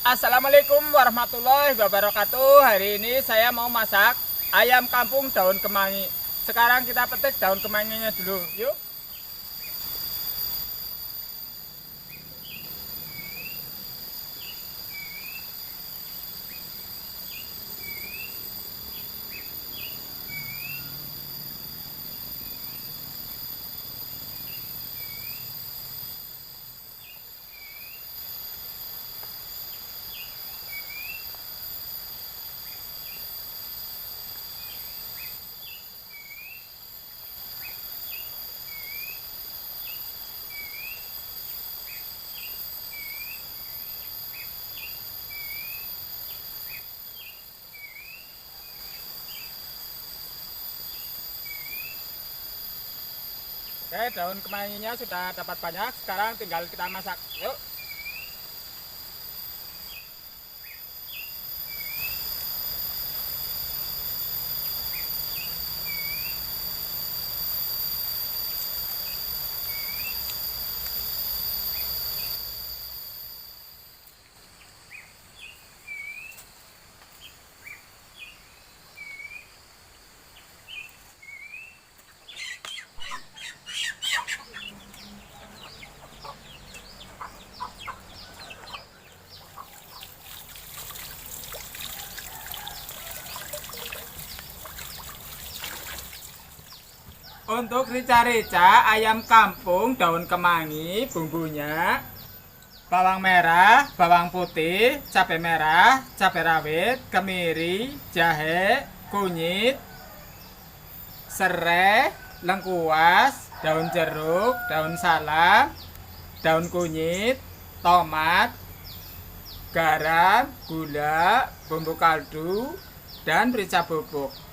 Assalamualaikum warahmatullahi wabarakatuh. Hari ini saya mau masak ayam kampung daun kemangi. Sekarang kita petik daun kemanginya dulu. Yuk. Oke, daun kemanginya sudah dapat banyak. Sekarang tinggal kita masak. Yuk. Untuk rica-rica ayam kampung daun kemangi bumbunya bawang merah, bawang putih, cabai merah, cabai rawit, kemiri, jahe, kunyit, serai, lengkuas, daun jeruk, daun salam, daun kunyit, tomat, garam, gula, bumbu kaldu, dan merica bubuk.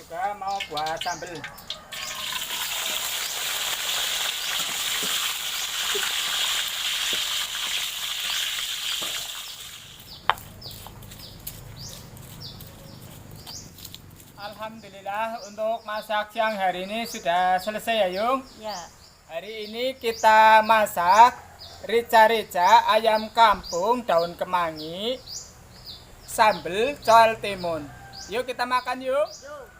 Juga mau buat sambel. Alhamdulillah untuk masak siang hari ini sudah selesai ya Yung. Ya, Hari ini kita masak rica-rica ayam kampung daun kemangi sambel col timun. Yuk kita makan yuk. yuk.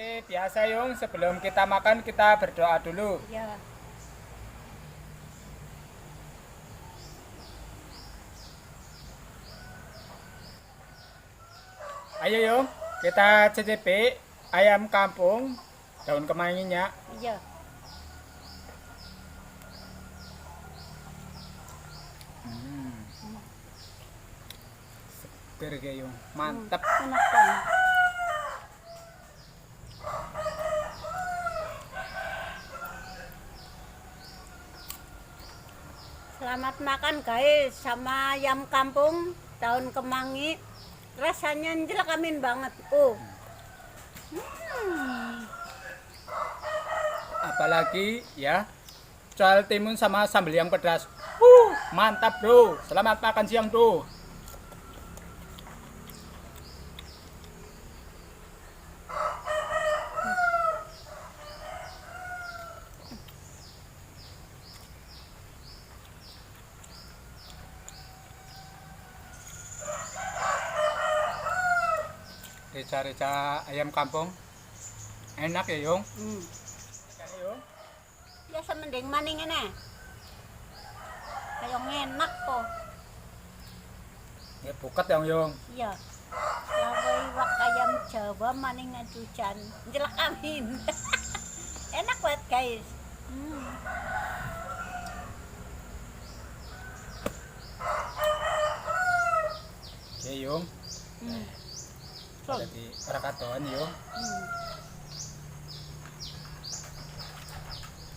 Seperti biasa Yung, sebelum kita makan kita berdoa dulu. Ya, Ayo Yung, kita cicipi ayam kampung daun kemanginya. ya. Seger kayak Yung, mantep. Enak banget. Selamat makan guys sama ayam kampung daun kemangi. Rasanya jelakamin banget. Oh, Apalagi ya, col timun sama sambal yang pedas. Uh, mantap bro. Selamat makan siang bro. Rica-rica ayam kampung. Enak ya, Yung. hmm. Yung. Biasa mending maning ini. Kayak enak kok. Ya buket yang Yung. Iya. Lawai wak ayam Jawa maning aducan. Jelakamin. enak banget guys. Hmm. Ya Yung. Hmm. Ada di Yung. Hmm.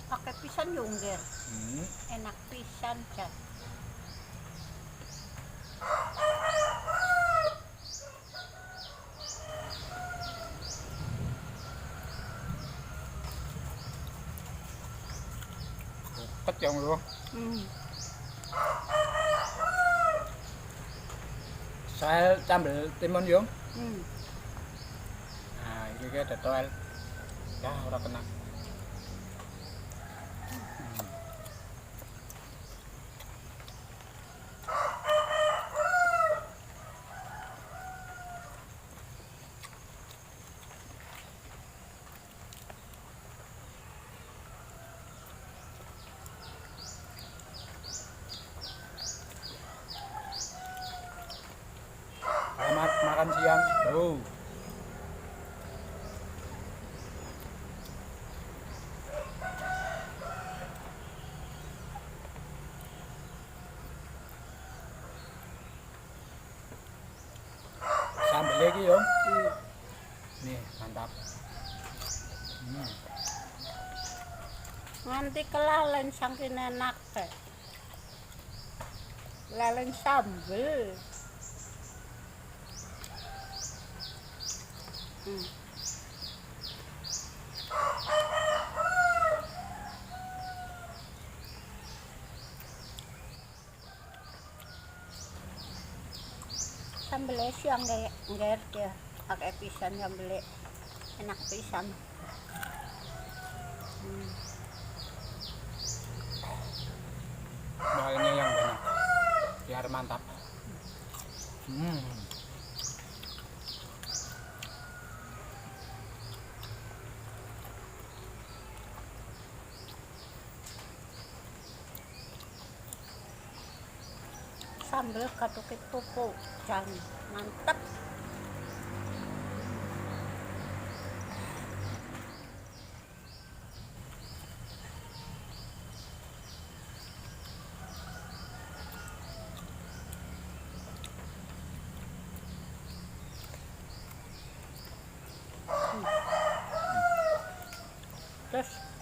Pakai pisan yungger. Hmm. Enak pisan Cak. Buket yang Yung. Hmm. Soal sambal timun Yung. Hmm. Kayak ada toel. Ya, ora kena. Makan siang, bro. Sambal lagi yo. Hmm. Nih, mantap. Hmm. Nganti kelalen saking enak teh. Lalen sambel. Hmm. Sambelnya sih yang nggak dia pakai pisan sambelnya enak pisan. Hmm. Bahannya yang banyak. Biar mantap. Hmm. ambil katukit pupu jam, mantep. Hmm. Yes.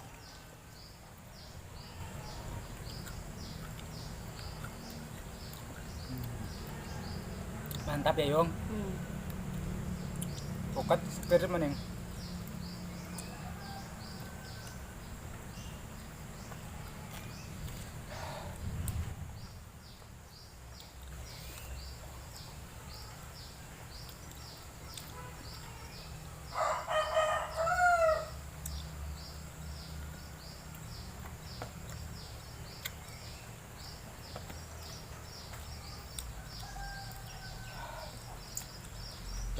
Mantap ya, Yung. hmm, Pukat seger maning. Terus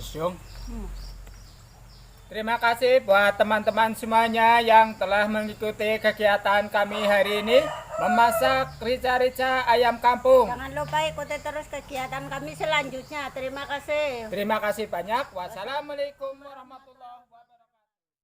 Hmm. Terima kasih buat teman-teman semuanya yang telah mengikuti kegiatan kami hari ini memasak rica-rica ayam kampung. Jangan lupa ikuti terus kegiatan kami selanjutnya. Terima kasih. Terima kasih banyak. Wassalamualaikum warahmatullahi